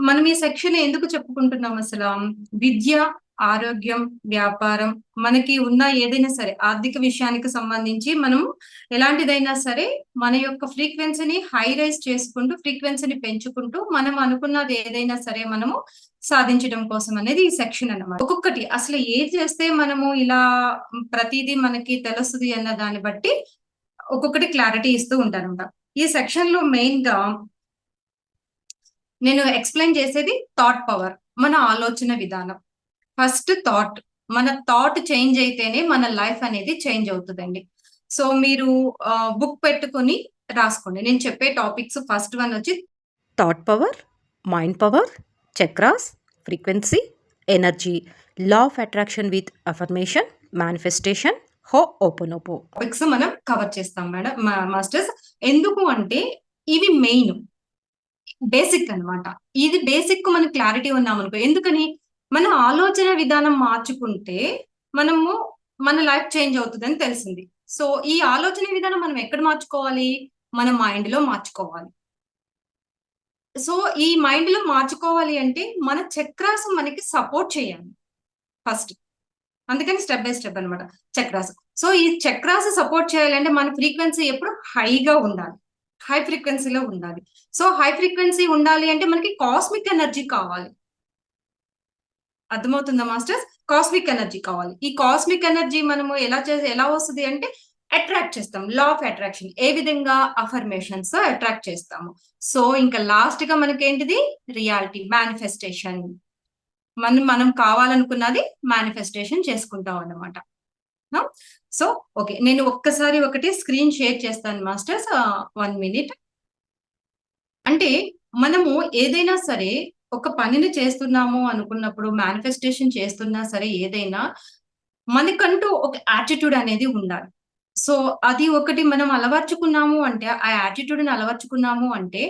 మనం ఈ సెక్షన్ ఎందుకు చెప్పుకుంటున్నాం అసలు? విద్య ఆరోగ్యం వ్యాపారం మనకి ఉన్న ఏదైనా సరే ఆర్థిక విషయానికి సంబంధించి మనం ఎలాంటిదైనా సరే మన యొక్క ఫ్రీక్వెన్సీని హై రైజ్ చేసుకుంటూ ఫ్రీక్వెన్సీని పెంచుకుంటూ మనం అనుకున్నది ఏదైనా సరే మనము సాధించడం కోసం అనేది ఈ సెక్షన్ అన్నమాట. ఒక్కొక్కటి అసలు ఏది చేస్తే మనము ఇలా ప్రతిదీ మనకి తెలుస్తుంది అన్న దాన్ని బట్టి ఒక్కొక్కటి క్లారిటీ ఇస్తూ ఉంటారన్నమాట. ఈ సెక్షన్లో మెయిన్గా నేను ఎక్స్ప్లెయిన్ చేసేది థాట్ పవర్ మన ఆలోచన విధానం. ఫస్ట్ థాట్ మన థాట్ చేంజ్ అయితేనే మన లైఫ్ అనేది చేంజ్ అవుతుందండి. సో మీరు బుక్ పెట్టుకొని రాసుకోండి. నేను చెప్పే టాపిక్స్ ఫస్ట్ వన్ వచ్చి thought power mind power chakras frequency energy law of attraction with affirmation manifestation ho'oponopono topics మనం కవర్ చేస్తాం మేడం మాస్టర్స్ ఎందుకు అంటే ఇవి మెయిన్ బేసిక్ అన్నమాట. ఇది బేసిక్ మనం క్లారిటీ ఉన్నాం అనుకో ఎందుకని? మన ఆలోచన విధానం మార్చుకుంటే మనము మన లైఫ్ చేంజ్ అవుతుందని తెలిసింది. సో ఈ ఆలోచన విధానం మనం ఎక్కడ మార్చుకోవాలి? మన మైండ్లో మార్చుకోవాలి. సో ఈ మైండ్లో మార్చుకోవాలి అంటే మన చక్రాస్ మనకి సపోర్ట్ చేయాలి. ఫస్ట్. అందుకని స్టెప్ బై స్టెప్ అన్నమాట. చక్రాస్. సో ఈ చక్రాస్ సపోర్ట్ చేయాలంటే మన ఫ్రీక్వెన్సీ ఎప్పుడు హైగా ఉండాలి. హై ఫ్రీక్వెన్సీలో ఉండాలి. సో హై ఫ్రీక్వెన్సీ ఉండాలి అంటే మనకి కాస్మిక్ ఎనర్జీ కావాలి. అర్థమవుతుందా మాస్టర్స్ కాస్మిక్ ఎనర్జీ కావాలి. ఈ కాస్మిక్ ఎనర్జీ మనము ఎలా చేసి ఎలా వస్తుంది అంటే అట్రాక్ట్ చేస్తాం. లా ఆఫ్ అట్రాక్షన్ ఏ విధంగా? అఫర్మేషన్స్ అట్రాక్ట్ చేస్తాము. సో ఇంకా లాస్ట్గా మనకేంటిది? రియాలిటీ మేనిఫెస్టేషన్ మనం మనం కావాలనుకున్నది మేనిఫెస్టేషన్ చేసుకుంటాం అన్నమాట. సో ఓకే నేను ఒక్కసారి ఒకటి స్క్రీన్ షేర్ చేస్తాను మాస్టర్స్ వన్ మినిట్ అంటే మనము ఏదైనా సరే ఒక పనిని చేస్తున్నాము అనుకున్నప్పుడు మేనిఫెస్టేషన్ చేస్తున్నా సరే ఏదైనా మనకంటూ ఒక యాటిట్యూడ్ అనేది ఉండాలి. సో అది ఒకటి మనం అలవర్చుకున్నాము అంటే ఆ యాటిట్యూడ్ని అలవర్చుకున్నాము అంటే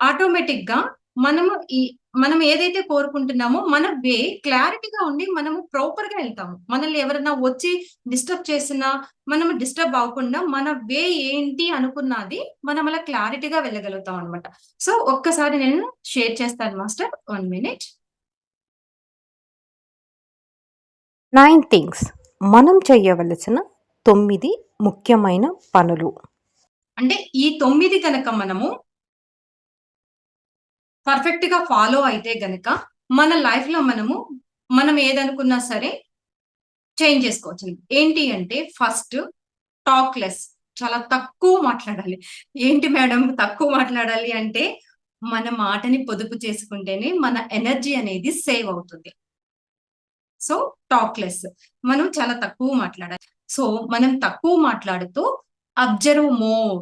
ఆటోమేటిక్గా మనము ఈ మనం ఏదైతే కోరుకుంటున్నామో మన వే క్లారిటీగా ఉండి మనము ప్రాపర్గా వెళ్తాము. మనల్ని ఎవరైనా వచ్చి డిస్టర్బ్ చేసినా మనం డిస్టర్బ్ అవ్వకుండా మన వే ఏంటి అనుకున్నది మనం అలా క్లారిటీగా వెళ్ళగలుగుతాం అనమాట సో ఒక్కసారి నేను షేర్ చేస్తాను master. One minute. Nine things మనం చేయవలసిన తొమ్మిది ముఖ్యమైన పనులు. అంటే ఈ తొమ్మిది కనుక మనము పర్ఫెక్ట్గా ఫాలో అయితే గనక మన లైఫ్లో మనము మనం ఏదనుకున్నా సరే చేంజ్ చేసుకోవచ్చు. ఏంటి అంటే ఫస్ట్ టాక్ లెస్ చాలా తక్కువ మాట్లాడాలి. ఏంటి మేడం తక్కువ మాట్లాడాలి అంటే మన మాటని పొదుపు చేసుకుంటేనే మన ఎనర్జీ అనేది సేవ్ అవుతుంది. సో టాక్ లెస్ మనం చాలా తక్కువ మాట్లాడాలి. సో మనం తక్కువ మాట్లాడుతూ అబ్జర్వ్ మోర్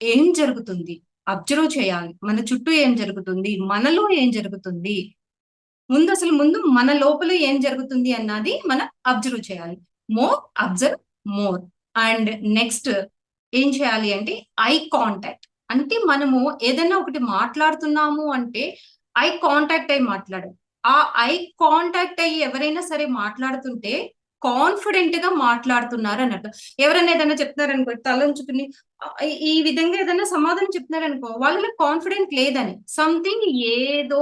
ఏం జరుగుతుంది? అబ్జర్వ్ చేయాలి. మన చుట్టూ ఏం జరుగుతుంది? మనలో ఏం జరుగుతుంది? ముందు అసలు ముందు మన లోపల ఏం జరుగుతుంది అన్నది మనం అబ్జర్వ్ చేయాలి. More observe more and next ఏం చేయాలి అంటే ఐ కాంటాక్ట్ అంటే మనము ఏదైనా ఒకటి మాట్లాడుతున్నాము అంటే ఐ కాంటాక్ట్ అయి మాట్లాడాలి ఆ ఐ కాంటాక్ట్ అయ్యి ఎవరైనా సరే మాట్లాడుతుంటే కాన్ఫిడెంట్గా మాట్లాడుతున్నారు అన్నట్టు ఎవరైనా ఏదైనా చెప్తున్నారనుకో తల తలంచుకుని ఈ విధంగా ఏదైనా సమాధానం చెప్తున్నారు అనుకో వాళ్ళకి కాన్ఫిడెంట్ లేదని సంథింగ్ ఏదో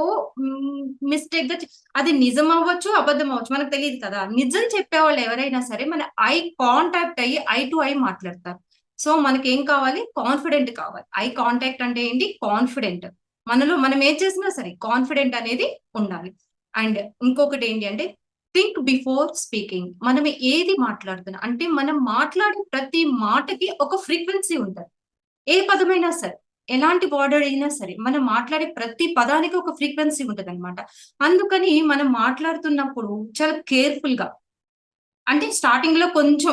మిస్టేక్గా అది నిజం అవ్వచ్చు అబద్ధం అవ్వచ్చు మనకు తెలియదు కదా. నిజం చెప్పేవాళ్ళు ఎవరైనా సరే మన ఐ కాంటాక్ట్ అయ్యి ఐ టు ఐ మాట్లాడతారు. సో మనకి ఏం కావాలి? కాన్ఫిడెంట్ కావాలి. ఐ కాంటాక్ట్ అంటే ఏంటి? కాన్ఫిడెంట్ మనలో మనం ఏం చేసినా సరే కాన్ఫిడెంట్ అనేది ఉండాలి. అండ్ ఇంకొకటి ఏంటి అంటే థింక్ బిఫోర్ స్పీకింగ్ మనం ఏది మాట్లాడుతున్నా అంటే మనం మాట్లాడే ప్రతి మాటకి ఒక ఫ్రీక్వెన్సీ ఉంటుంది. ఏ పదమైనా సరే ఎలాంటి బార్డర్ అయినా సరే మనం మాట్లాడే ప్రతి పదానికి ఒక ఫ్రీక్వెన్సీ ఉంటుంది అనమాట అందుకని మనం మాట్లాడుతున్నప్పుడు చాలా కేర్ఫుల్గా అంటే స్టార్టింగ్లో కొంచెం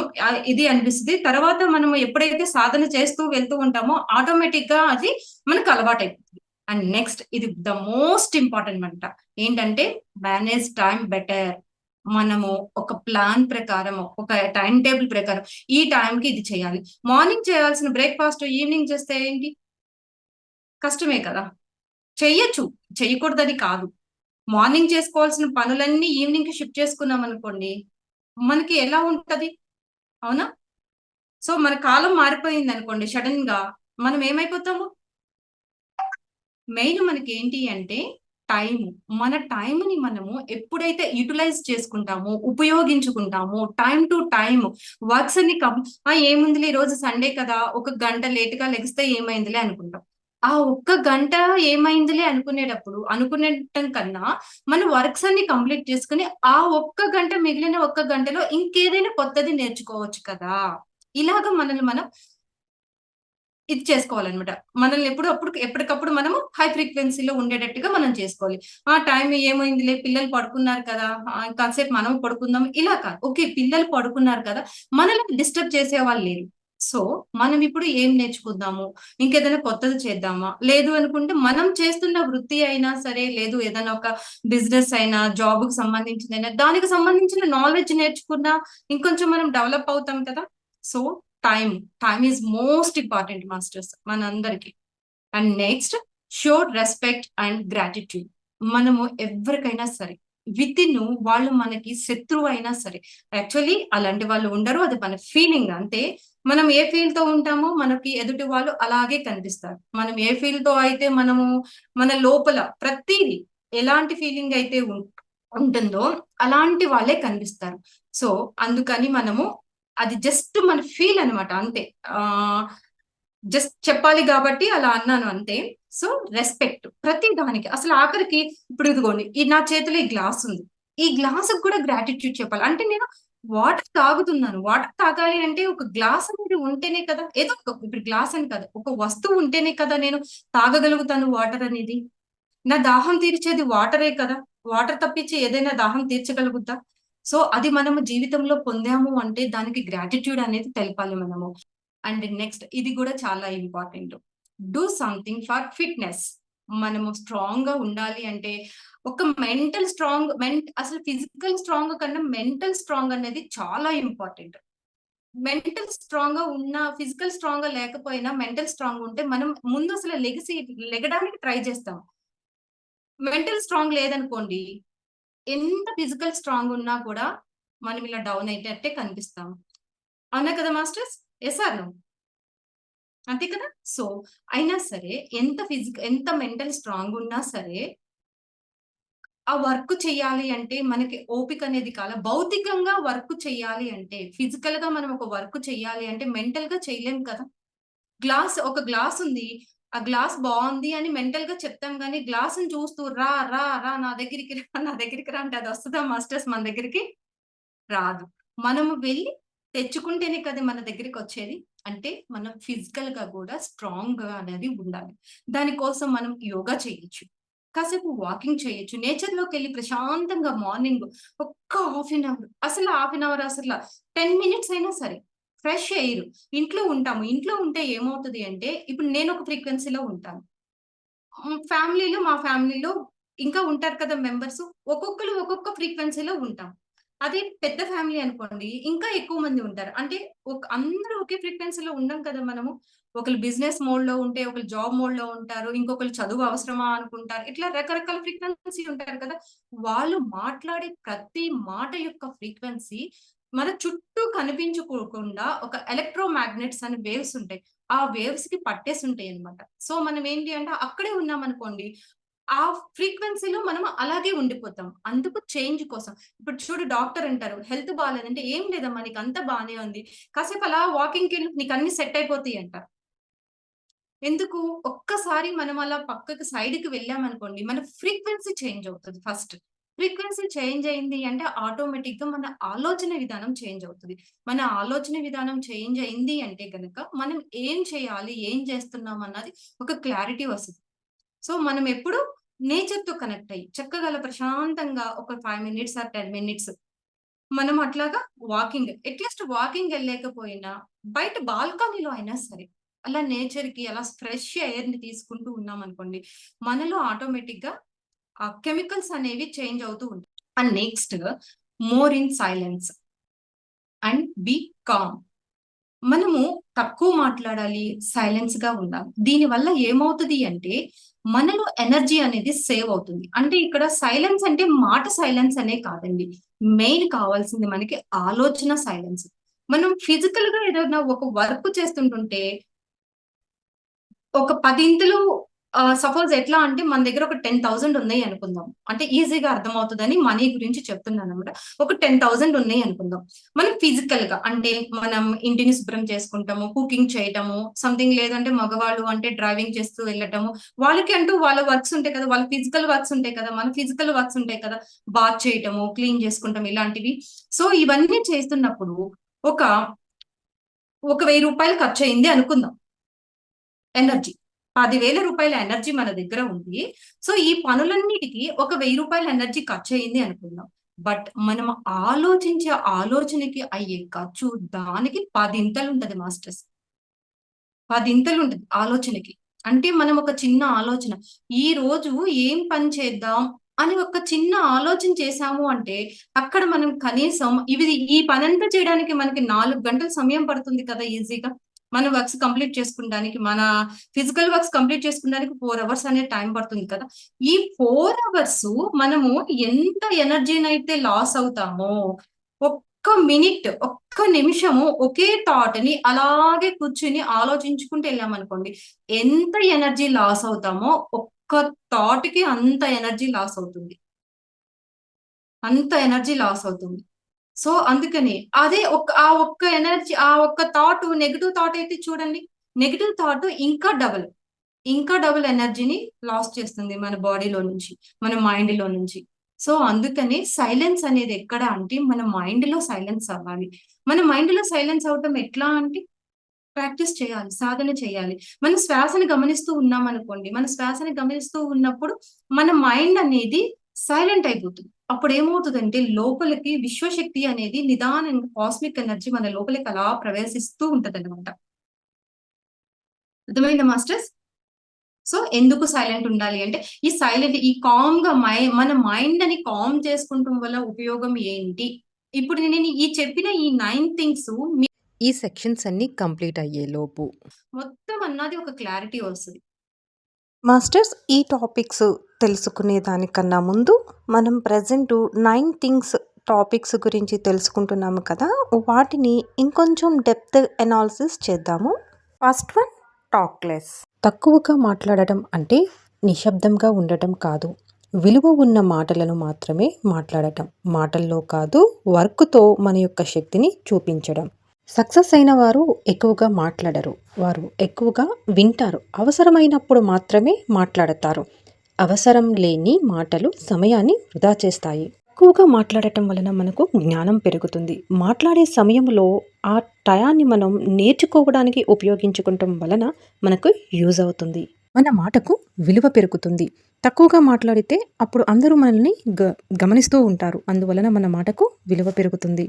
ఇది అనిపిస్తుంది. తర్వాత మనం ఎప్పుడైతే సాధన చేస్తూ వెళ్తూ ఉంటామో ఆటోమేటిక్గా అది మనకు అలవాటు అండ్ నెక్స్ట్ ఇది ద మోస్ట్ ఇంపార్టెంట్ అంట. ఏంటంటే మేనేజ్ టైం బెటర్ మనము ఒక ప్లాన్ ప్రకారం ఒక టైం టేబుల్ ప్రకారం ఈ టైంకి ఇది చేయాలి. మార్నింగ్ చేయాల్సిన బ్రేక్ఫాస్ట్ ఈవినింగ్ చేస్తే ఏంటి? కష్టమే కదా. చెయ్యొచ్చు. చెయ్యకూడదని కాదు. మార్నింగ్ చేసుకోవాల్సిన పనులన్నీ ఈవినింగ్కి షిఫ్ట్ చేసుకున్నాం అనుకోండి మనకి ఎలా ఉంటది? అవునా? సో మన కాలం మారిపోయింది అనుకోండి సడన్గా మనం ఏమైపోతాము? మెయిన్ మనకి ఏంటి అంటే టైం మన టైంని మనము ఎప్పుడైతే యూటిలైజ్ చేసుకుంటామో ఉపయోగించుకుంటామో టైం టు టైం వర్క్స్ అన్ని కం ఏముందిలే ఈ రోజు సండే కదా ఒక గంట లేట్గా లెగిస్తే ఏమైందిలే అనుకుంటాం. ఆ ఒక్క గంట ఏమైందిలే అనుకునేటప్పుడు అనుకునేటం కన్నా మన వర్క్స్ అన్ని కంప్లీట్ చేసుకుని ఆ ఒక్క గంట మిగిలిన ఒక్క గంటలో ఇంకేదైనా కొత్తది నేర్చుకోవచ్చు కదా. ఇలాగ మనల్ని మనం ఇది చేసుకోవాలన్నమాట. మనల్ని ఎప్పుడు అప్పుడు ఎప్పటికప్పుడు మనము హై ఫ్రీక్వెన్సీలో ఉండేటట్టుగా మనం చేసుకోవాలి. ఆ టైం ఏమైందిలే పిల్లలు పడుకున్నారు కదా కాసేపు మనం పడుకుందాం ఇలా కాదు. ఓకే పిల్లలు పడుకున్నారు కదా మనల్ని డిస్టర్బ్ చేసే వాళ్ళు లేరు. సో మనం ఇప్పుడు ఏం నేర్చుకుందాము? ఇంకేదైనా కొత్తది చేద్దామా? లేదు అనుకుంటే మనం చేస్తున్న వృత్తి అయినా సరే లేదు ఏదైనా ఒక బిజినెస్ అయినా జాబ్కు సంబంధించిందైనా దానికి సంబంధించిన నాలెడ్జ్ నేర్చుకున్నా ఇంకొంచెం మనం డెవలప్ అవుతాం కదా. So time time is most important masters మనందరికి. And next show respect and gratitude మనము ఎవరికైనా సరే విత్ ఇన్ వాళ్ళు మనకి శత్రువు అయినా సరే యాక్చువల్లీ అలాంటి వాళ్ళు ఉండరు అది మన ఫీలింగ్ అంతే మనం ఏ ఫీల్తో ఉంటామో మనకి ఎదుటి వాళ్ళు అలాగే కనిపిస్తారు. మనం ఏ ఫీల్తో అయితే మనము మన లోపల ప్రతిదీ ఎలాంటి ఫీలింగ్ అయితే ఉంటుందో అలాంటి వాళ్ళే కనిపిస్తారు. సో అందుకని మనము అది జస్ట్ మన ఫీల్ అనమాట అంతే. ఆ జస్ట్ చెప్పాలి కాబట్టి అలా అన్నాను అంతే. సో రెస్పెక్ట్ ప్రతి దానికి. అసలు ఆఖరికి ఇప్పుడు ఇదిగోండి ఈ నా చేతిలో ఈ గ్లాస్ ఉంది. ఈ గ్లాస్ కూడా గ్రాటిట్యూడ్ చెప్పాలి. అంటే నేను వాటర్ తాగుతున్నాను. వాటర్ తాగాలి అంటే ఒక గ్లాస్ అనేది ఉంటేనే కదా. ఏదో ఒక ఇప్పుడు గ్లాస్ అని కదా ఒక వస్తువు ఉంటేనే కదా నేను తాగగలుగుతాను వాటర్ అనేది. నా దాహం తీర్చేది వాటరే కదా. వాటర్ తప్పించి ఏదైనా దాహం తీర్చగలుగుతా సో అది మనము జీవితంలో పొందాము అంటే దానికి గ్రాటిట్యూడ్ అనేది తెలపాలి మనము. అండ్ నెక్స్ట్ ఇది కూడా చాలా important do something for fitness మనము స్ట్రాంగ్గా ఉండాలి అంటే ఒక మెంటల్ స్ట్రాంగ్ మెంట్ అసలు ఫిజికల్ స్ట్రాంగ్ కన్నా మెంటల్ స్ట్రాంగ్ అనేది చాలా ఇంపార్టెంట్ మెంటల్ స్ట్రాంగ్గా ఉన్న ఫిజికల్ స్ట్రాంగ్గా లేకపోయినా మెంటల్ స్ట్రాంగ్ ఉంటే మనం ముందు అసలు లెగిసి లెగడానికి ట్రై చేస్తాం. మెంటల్ స్ట్రాంగ్ లేదనుకోండి ఎంత ఫిజికల్ స్ట్రాంగ్ ఉన్నా కూడా మనం ఇలా డౌన్ అయ్యేటట్టే కనిపిస్తాం. అవునా కదా మాస్టర్స్? ఎస్ ఆర్ నో అంతే కదా? సో అయినా సరే ఎంత ఫిజిక్ ఎంత మెంటల్ స్ట్రాంగ్ ఉన్నా సరే ఆ వర్క్ చేయాలి అంటే మనకి ఓపిక అనేది కాల. భౌతికంగా వర్క్ చేయాలి అంటే ఫిజికల్గా మనం ఒక వర్క్ చేయాలి అంటే మెంటల్గా చేయలేం కదా. గ్లాస్ ఒక గ్లాస్ ఉంది ఆ గ్లాస్ బాగుంది అని మెంటల్గా చెప్తాం కానీ గ్లాస్ని చూస్తూ రా రా రా నా దగ్గరికి రా నా దగ్గరికి రా అంటే అది వస్తుందా మాస్టర్స్ మన దగ్గరికి? రాదు. మనము వెళ్ళి తెచ్చుకుంటేనే కదా మన దగ్గరికి వచ్చేది. అంటే మనం ఫిజికల్గా కూడా స్ట్రాంగ్గా అనేది ఉండాలి. దానికోసం మనం యోగా చేయొచ్చు. కాసేపు వాకింగ్ చేయొచ్చు. నేచర్లోకి వెళ్ళి ప్రశాంతంగా మార్నింగ్ ఒక్క హాఫ్ అన్ అవర్ అసలు హాఫ్ అన్ అవర్ అసలు టెన్ మినిట్స్ అయినా సరే ఫ్రెష్ ఎయిర్. ఇంట్లో ఉంటాము. ఇంట్లో ఉంటే ఏమవుతుంది అంటే ఇప్పుడు నేను ఒక ఫ్రీక్వెన్సీలో ఉంటాను. ఫ్యామిలీలో మా ఫ్యామిలీలో ఇంకా ఉంటారు కదా మెంబర్స్. ఒక్కొక్కరు ఒక్కొక్క ఫ్రీక్వెన్సీలో ఉంటాం. అదే పెద్ద ఫ్యామిలీ అనుకోండి ఇంకా ఎక్కువ మంది ఉంటారు. అంటే ఒక అందరూ ఒకే ఫ్రీక్వెన్సీలో ఉండం కదా మనము. ఒకరు బిజినెస్ మోడ్లో ఉంటే ఒకరు జాబ్ మోడ్లో ఉంటారు. ఇంకొకరు చదువు అవసరమా అనుకుంటారు. ఇట్లా రకరకాల ఫ్రీక్వెన్సీ ఉంటారు కదా. వాళ్ళు మాట్లాడే ప్రతి మాట యొక్క ఫ్రీక్వెన్సీ మన చుట్టూ కనిపించుకోకుండా ఒక ఎలక్ట్రో మ్యాగ్నెట్స్ అని వేవ్స్ ఉంటాయి. ఆ వేవ్స్కి పట్టేసి ఉంటాయి అనమాట సో మనం ఏంటి అంటే అక్కడే ఉన్నాం అనుకోండి ఆ ఫ్రీక్వెన్సీలో మనం అలాగే ఉండిపోతాం. అందుకు చేంజ్ కోసం. ఇప్పుడు చూడు డాక్టర్ అంటారు హెల్త్ బాగాలేదంటే ఏం లేదమ్మా నీకు అంత బాగానే ఉంది. కాసేపు అలా వాకింగ్కి నీకు అన్ని సెట్ అయిపోతాయి అంటారు ఎందుకు? ఒక్కసారి మనం అలా పక్కకి సైడ్కి వెళ్ళామనుకోండి మన ఫ్రీక్వెన్సీ చేంజ్ అవుతుంది ఫస్ట్ ఫ్రీక్వెన్సీ చేంజ్ అయింది అంటే ఆటోమేటిక్గా మన ఆలోచన విధానం చేంజ్ అవుతుంది. మన ఆలోచన విధానం చేంజ్ అయింది అంటే గనక మనం ఏం చేయాలి ఏం చేస్తున్నాం అన్నది ఒక క్లారిటీ వస్తుంది. సో మనం ఎప్పుడు నేచర్తో కనెక్ట్ అయ్యి చక్కగల ప్రశాంతంగా ఒక five minutes or ten minutes మనం అట్లాగా వాకింగ్ అట్లీస్ట్ వాకింగ్ వెళ్ళలేకపోయినా బయట బాల్కనీలో అయినా సరే అలా నేచర్కి అలా ఫ్రెష్ ఎయిర్ని తీసుకుంటూ ఉన్నాం అనుకోండి మనలో ఆటోమేటిక్గా కెమికల్స్ అనేవి చేంజ్ అవుతూ ఉంటాయి. And next more in silence and be calm. మనము తక్కువ మాట్లాడాలి సైలెన్స్గా ఉండాలి. దీని వల్ల ఏమవుతుంది అంటే మనలో ఎనర్జీ అనేది సేవ్ అవుతుంది. అంటే ఇక్కడ సైలెన్స్ అంటే మాట సైలెన్స్ అనే కాదండి. మెయిన్ కావాల్సింది మనకి ఆలోచన సైలెన్స్. మనం ఫిజికల్గా ఏదైనా ఒక వర్క్ చేస్తుంటుంటే ఒక పదింతలు సపోజ్ ఎట్లా అంటే మన దగ్గర ఒక టెన్ థౌసండ్ ఉన్నాయి అనుకుందాం. అంటే ఈజీగా అర్థమవుతుందని మనీ గురించి చెప్తున్నాను అనమాట ఒక టెన్ థౌసండ్ ఉన్నాయి అనుకుందాం. మనం ఫిజికల్గా అంటే మనం ఇంటిని శుభ్రం చేసుకుంటాము కుకింగ్ చేయటము సంథింగ్ లేదంటే మగవాళ్ళు అంటే డ్రైవింగ్ చేస్తూ వెళ్ళటము. వాళ్ళకి అంటూ వాళ్ళ వర్క్స్ ఉంటాయి కదా వాళ్ళ ఫిజికల్ వర్క్స్ ఉంటాయి కదా మన ఫిజికల్ వర్క్స్ ఉంటాయి కదా. బాత్ చేయటము క్లీన్ చేసుకుంటాం ఇలాంటివి. సో ఇవన్నీ చేస్తున్నప్పుడు ఒక ఒక వెయ్యి రూపాయలు ఖర్చు అయింది అనుకుందాం. ఎనర్జీ. పదివేల రూపాయల ఎనర్జీ మన దగ్గర ఉంది. సో ఈ పనులన్నిటికీ ఒక వెయ్యి రూపాయల ఎనర్జీ ఖర్చు అయింది అనుకుందాం. బట్ మనం ఆలోచించే ఆలోచనకి అయ్యే ఖర్చు దానికి పదింతలు ఉంటది మాస్టర్స్. పదింతలు ఉంటది ఆలోచనకి. అంటే మనం ఒక చిన్న ఆలోచన ఈ రోజు ఏం పని చేద్దాం అని ఒక చిన్న ఆలోచన చేశాము అంటే అక్కడ మనం కనీసం ఇవి ఈ పనంతా చేయడానికి మనకి నాలుగు గంటల సమయం పడుతుంది కదా ఈజీగా. మన వర్క్స్ కంప్లీట్ చేసుకుంటానికి మన ఫిజికల్ వర్క్స్ కంప్లీట్ చేసుకుంటానికి ఫోర్ అవర్స్ అనే టైం పడుతుంది కదా. ఈ ఫోర్ అవర్స్ మనము ఎంత ఎనర్జీని అయితే లాస్ అవుతామో ఒక్క మినిట్ ఒక్క నిమిషము ఒకే థాట్ని అలాగే కూర్చుని ఆలోచించుకుంటూ వెళ్ళామనుకోండి ఎంత ఎనర్జీ లాస్ అవుతామో ఒక్క థాట్కి అంత ఎనర్జీ లాస్ అవుతుంది. అంత ఎనర్జీ లాస్ అవుతుంది. సో అందుకని అదే ఒక ఆ ఒక్క ఎనర్జీ ఆ ఒక్క థాట్ నెగిటివ్ థాట్ అయితే చూడండి. నెగిటివ్ థాట్ ఇంకా డబుల్ ఇంకా డబుల్ ఎనర్జీని లాస్ చేస్తుంది మన బాడీలో నుంచి మన మైండ్లో నుంచి. సో అందుకని సైలెన్స్ అనేది ఎక్కడ అంటే మన మైండ్లో సైలెన్స్ అవ్వాలి. మన మైండ్లో సైలెన్స్ అవటం ఎట్లా అంటే ప్రాక్టీస్ చేయాలి సాధన చేయాలి. మన శ్వాసని గమనిస్తూ ఉన్నాం అనుకోండి మన శ్వాసను గమనిస్తూ ఉన్నప్పుడు మన మైండ్ అనేది సైలెంట్ అయిపోతుంది. అప్పుడు ఏమవుతుందంటే లోపలికి విశ్వశక్తి అనేది నిదానంగా కాస్మిక్ ఎనర్జీ మన లోపలికి అలా ప్రవేశిస్తూ ఉంటది అనమాట అర్థమైందా మాస్టర్స్? సో ఎందుకు సైలెంట్ ఉండాలి అంటే ఈ సైలెంట్ ఈ కామ్గా మై మన మైండ్ అని కామ్ చేసుకుంటాం వల్ల ఉపయోగం ఏంటి? ఇప్పుడు నేను ఈ చెప్పిన ఈ నైన్ థింగ్స్ ఈ సెక్షన్స్ అన్నీ కంప్లీట్ అయ్యేలోపు మొత్తం అన్నది ఒక క్లారిటీ వస్తుంది. మాస్టర్స్ ఈ టాపిక్స్ తెలుసుకునే దానికన్నా ముందు మనం ప్రజెంట్ నైన్ థింగ్స్ టాపిక్స్ గురించి తెలుసుకుంటున్నాము కదా. వాటిని ఇంకొంచెం డెప్త్ ఎనాలిసిస్ చేద్దాము. First one talk less. తక్కువగా మాట్లాడటం అంటే నిశ్శబ్దంగా ఉండటం కాదు. విలువ ఉన్న మాటలను మాత్రమే మాట్లాడటం. మాటల్లో కాదు వర్క్తో మన యొక్క శక్తిని చూపించడం. సక్సెస్ అయిన వారు ఎక్కువగా మాట్లాడరు. వారు ఎక్కువగా వింటారు. అవసరమైనప్పుడు మాత్రమే మాట్లాడతారు. అవసరం లేని మాటలు సమయాన్ని వృధా చేస్తాయి. ఎక్కువగా మాట్లాడటం వలన మనకు జ్ఞానం పెరుగుతుంది. మాట్లాడే సమయంలో ఆ టయాన్ని మనం నేర్చుకోవడానికి ఉపయోగించుకుంటం వలన మనకు యూజ్ అవుతుంది. మన మాటకు విలువ పెరుగుతుంది. తక్కువగా మాట్లాడితే అప్పుడు అందరూ మనల్ని గ గమనిస్తూ ఉంటారు. అందువలన మన మాటకు విలువ పెరుగుతుంది.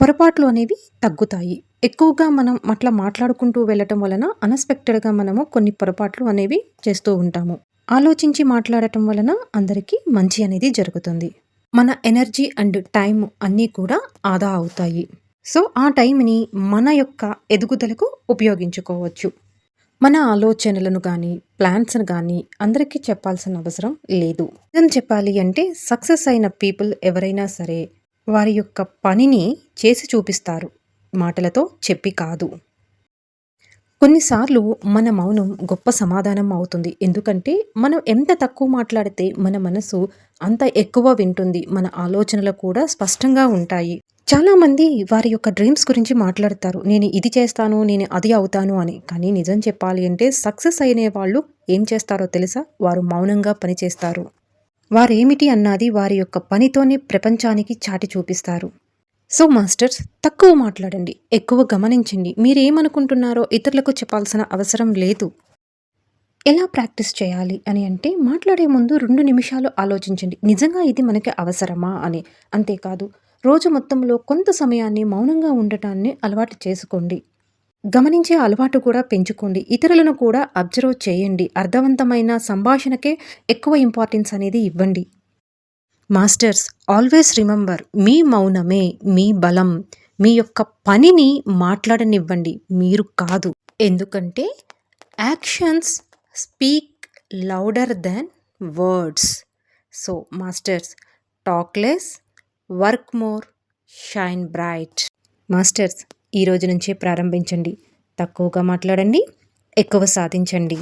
పొరపాట్లు అనేవి తగ్గుతాయి. ఎక్కువగా మనం అట్లా మాట్లాడుకుంటూ వెళ్ళటం వలన అన్ఎక్స్పెక్టెడ్గా మనము కొన్ని పొరపాట్లు అనేవి చేస్తూ ఉంటాము. ఆలోచించి మాట్లాడటం వలన అందరికీ మంచి అనేది జరుగుతుంది. మన ఎనర్జీ అండ్ టైం అన్నీ కూడా ఆదా అవుతాయి. సో ఆ టైంని మన యొక్క ఎదుగుదలకు ఉపయోగించుకోవచ్చు. మన ఆలోచనలను కానీ ప్లాన్స్ను కానీ అందరికీ చెప్పాల్సిన అవసరం లేదు. నిజం చెప్పాలి అంటే సక్సెస్ అయిన పీపుల్ ఎవరైనా సరే వారి యొక్క పనిని చేసి చూపిస్తారు. మాటలతో చెప్పి కాదు. కొన్నిసార్లు మన మౌనం గొప్ప సమాధానం అవుతుంది. ఎందుకంటే మనం ఎంత తక్కువ మాట్లాడితే మన మనసు అంత ఎక్కువ వింటుంది. మన ఆలోచనలు కూడా స్పష్టంగా ఉంటాయి. చాలామంది వారి యొక్క డ్రీమ్స్ గురించి మాట్లాడతారు. నేను ఇది చేస్తాను నేను అది అవుతాను అని. కానీ నిజం చెప్పాలి అంటే సక్సెస్ అయిన వాళ్ళు ఏం చేస్తారో తెలుసా? వారు మౌనంగా పనిచేస్తారు. వారేమిటి అన్నది వారి యొక్క పనితోనే ప్రపంచానికి చాటి చూపిస్తారు. సో మాస్టర్స్ తక్కువ మాట్లాడండి ఎక్కువ గమనించండి. మీరేమనుకుంటున్నారో ఇతరులకు చెప్పాల్సిన అవసరం లేదు. ఎలా ప్రాక్టీస్ చేయాలి అని అంటే మాట్లాడే ముందు రెండు నిమిషాలు ఆలోచించండి. నిజంగా ఇది మనకి అవసరమా అని. అంతేకాదు రోజు మొత్తంలో కొంత సమయాన్ని మౌనంగా ఉండటాన్ని అలవాటు చేసుకోండి. గమనించే అలవాటు కూడా పెంచుకోండి. ఇతరులను కూడా అబ్జర్వ్ చేయండి. అర్థవంతమైన సంభాషణకే ఎక్కువ ఇంపార్టెన్స్ అనేది ఇవ్వండి. మాస్టర్స్ ఆల్వేస్ రిమెంబర్ మీ మౌనమే మీ బలం మీ యొక్క పనిని మాట్లాడనివ్వండి. మీరు కాదు. ఎందుకంటే actions speak louder than words. So masters talk less work more shine bright. Masters ఈ రోజు నుంచే ప్రారంభించండి. తక్కువగా మాట్లాడండి ఎక్కువ సాధించండి.